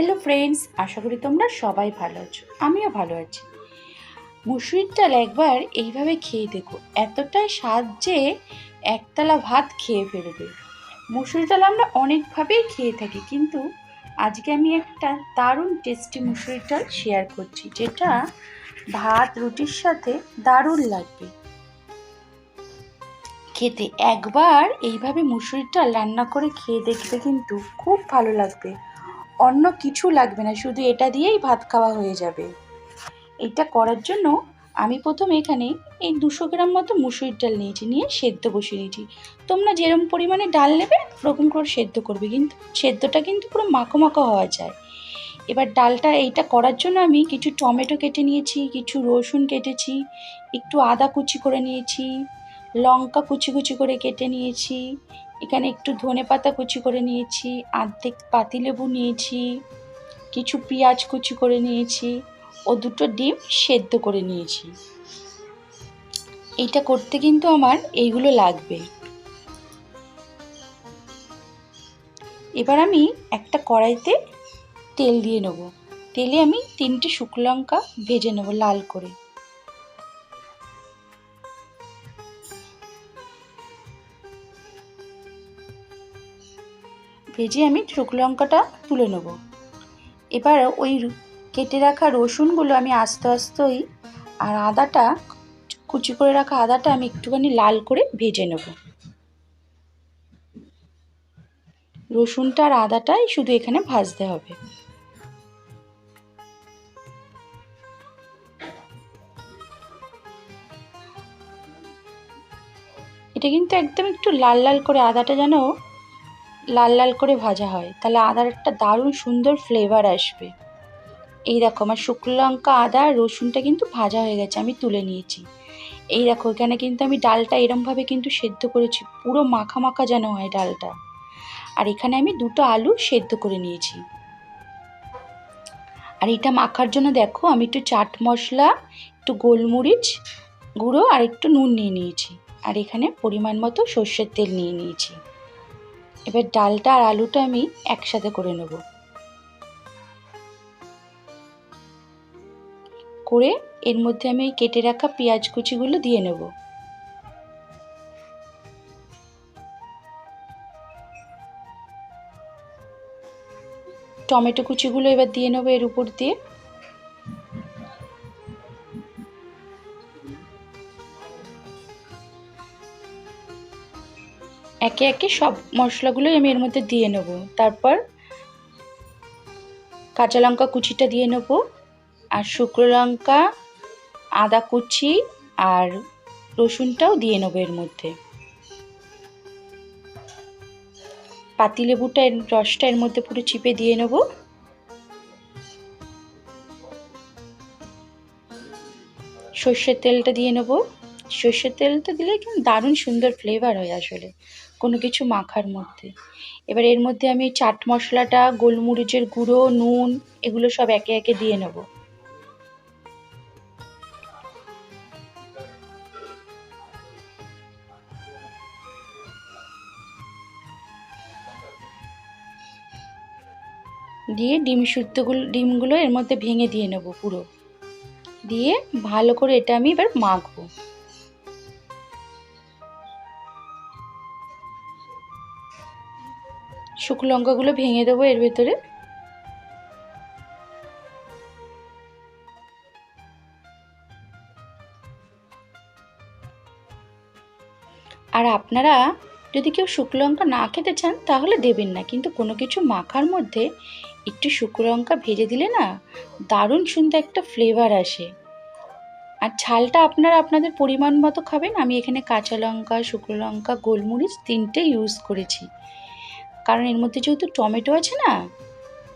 Hello friends আশা করি তোমরা সবাই ভালো আছো। আমিও ভালো আছি। মুসুরির ডাল একবার এইভাবে খেয়ে দেখো, এতটাই স্বাদ যে একতলা ভাত খেয়ে ফেলবে। মুসুরি ডাল আমরা অনেকভাবেই খেয়ে থাকি, কিন্তু আজকে আমি একটা দারুণ টেস্টি মুসুরির ডাল শেয়ার করছি, যেটা ভাত, রুটির সাথে দারুণ লাগবে। খেতে একবার এইভাবে মুসুরির ডাল রান্না করে খেয়ে দেখবে কিন্তু খুব ভালো লাগবে। অন্য কিছু লাগবে না, শুধু এটা দিয়েই ভাত খাওয়া হয়ে যাবে। এটা করার জন্য আমি প্রথমে এখানে এই দুশো গ্রাম মতো মুসুরির ডাল নিয়েছি, নিয়ে সেদ্ধ বসিয়ে নিয়েছি তোমরা যেরকম পরিমাণে ডাল নেবে, ওরকম করে সেদ্ধ করবে, কিন্তু সেদ্ধটা কিন্তু পুরো মাখো মাখো হওয়া যায়। এবার ডালটা এইটা করার জন্য আমি কিছু টমেটো কেটে নিয়েছি, কিছু রসুন কেটেছি, একটু আদা কুচি করে নিয়েছি, লঙ্কা কুচি কুচি করে কেটে নিয়েছি এখানে একটু ধনে পাতা কুচি করে নিয়েছি, আর্ধেক পাতিলেবু নিয়েছি, কিছু পেঁয়াজ কুচি করে নিয়েছি ও দুটো ডিম সেদ্ধ করে নিয়েছি। এইটা করতে কিন্তু আমার এইগুলো লাগবে। এবার আমি একটা কড়াইতে তেল দিয়ে নেব। তেলে আমি তিনটে শুকনো লঙ্কা ভেজে নেব লাল করে। ভেজে আমি শুকনো লঙ্কাটা তুলে নেব। এবার ওই কেটে রাখা রসুনগুলো আমি আস্তে আস্তে ওই আর আদাটা, কুচি করে রাখা আদাটা আমি একটুখানি লাল করে ভেজে নেব। রসুনটা আর আদাটাই শুধু এখানে ভাজতে হবে। এটা কিন্তু একদম একটু লাল লাল করে আদাটা যেন লাল লাল করে ভাজা হয়, তাহলে আদার একটা দারুণ সুন্দর ফ্লেভার আসবে। এই দেখো, আমার শুকনো লঙ্কা, আদা, রসুনটা কিন্তু ভাজা হয়ে গেছে, আমি তুলে নিয়েছি। এই দেখো, এখানে কিন্তু আমি ডালটা এরমভাবে কিন্তু সেদ্ধ করেছি, পুরো মাখা মাখা যেন হয় ডালটা। আর এখানে আমি দুটো আলু সেদ্ধ করে নিয়েছি। আর এটা মাখার জন্য দেখো, আমি একটু চাট মশলা, একটু গোলমরিচ গুঁড়ো আর একটু নুন নিয়ে নিয়েছি। আর এখানে পরিমাণ মতো সর্ষের তেল নিয়ে নিয়েছি। এবার ডালটা আর আলুটা আমি একসাথে করে নেব। করে এর মধ্যে আমি কেটে রাখা পেঁয়াজ কুচিগুলো দিয়ে নেব। টমেটো কুচিগুলো এবার দিয়ে নেব এর উপর দিয়ে। একে একে সব মশলাগুলোই আমি এর মধ্যে দিয়ে নেব। তারপর কাঁচা লঙ্কা কুচিটা দিয়ে নেব আর শুকনো লঙ্কা, আদা কুচি আর রসুনটাও দিয়ে নেব এর মধ্যে। পাতিলেবুটা রসটা এর মধ্যে পুরো চিপে দিয়ে নেব। সর্ষের তেলটা দিয়ে নেব। সর্ষের তেলটা দিলে কিন্তু দারুণ সুন্দর ফ্লেভার হয় আসলে। কোনো কিছু মাখার মধ্যে। এবার এর মধ্যে আমি চাট মশলাটা, গোলমরিচের গুঁড়ো, নুন, এগুলো সব একে একে দিয়ে নেব। দিয়ে ডিম সুদ্ধগুলো, ডিমগুলো এর মধ্যে ভেঙে দিয়ে নেব পুরো। দিয়ে ভালো করে এটা আমি এবার মাখবো। শুকনো লঙ্কাগুলো ভেঙে দেবো এর ভেতরে। আর আপনারা যদি কেউ শুকনো লঙ্কা না খেতে চান, তাহলে দেবেন না। কিন্তু কোনো কিছু মাখার মধ্যে একটু শুকনো লঙ্কা ভেজে দিলে না দারুণ সুন্দর একটা ফ্লেভার আসে। আর ঝালটা আপনারা আপনাদের পরিমাণ মতো খাবেন। আমি এখানে কাঁচা লঙ্কা, শুকনো লঙ্কা, গোলমরিচ তিনটে ইউজ করেছি। কারণ এর মধ্যে যেহেতু টমেটো আছে না,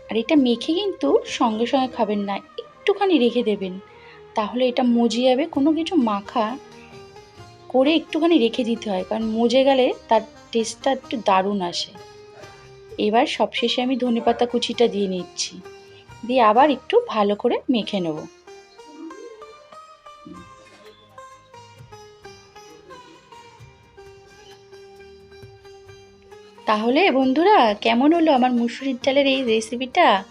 আর এটা মেখে কিন্তু সঙ্গে সঙ্গে খাবেন না, একটুখানি রেখে দেবেন। তাহলে এটা মজে যাবে, কোনো কিছু মাখা করে একটুখানি রেখে দিতে হয়, কারণ মজে গেলে তার টেস্টটা একটু দারুণ আসে। এবার সবশেষে আমি ধনেপাতা কুচিটা দিয়ে নিচ্ছি, দিয়ে আবার একটু ভালো করে মেখে নেব। তাহলে বন্ধুরা, কেমন হলো আমার মুসুরির ডালের এই রেসিপিটা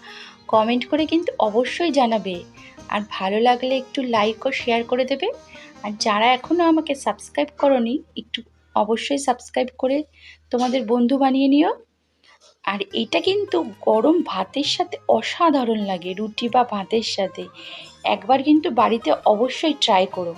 কমেন্ট করে কিন্তু অবশ্যই জানাবে। আর ভালো লাগলে একটু লাইক ও শেয়ার করে দেবে। আর যারা এখনও আমাকে সাবস্ক্রাইব করনি, একটু অবশ্যই সাবস্ক্রাইব করে তোমাদের বন্ধু বানিয়ে নিও। আর এটা কিন্তু গরম ভাতের সাথে অসাধারণ লাগে, রুটি বা ভাতের সাথে। একবার কিন্তু বাড়িতে অবশ্যই ট্রাই করো।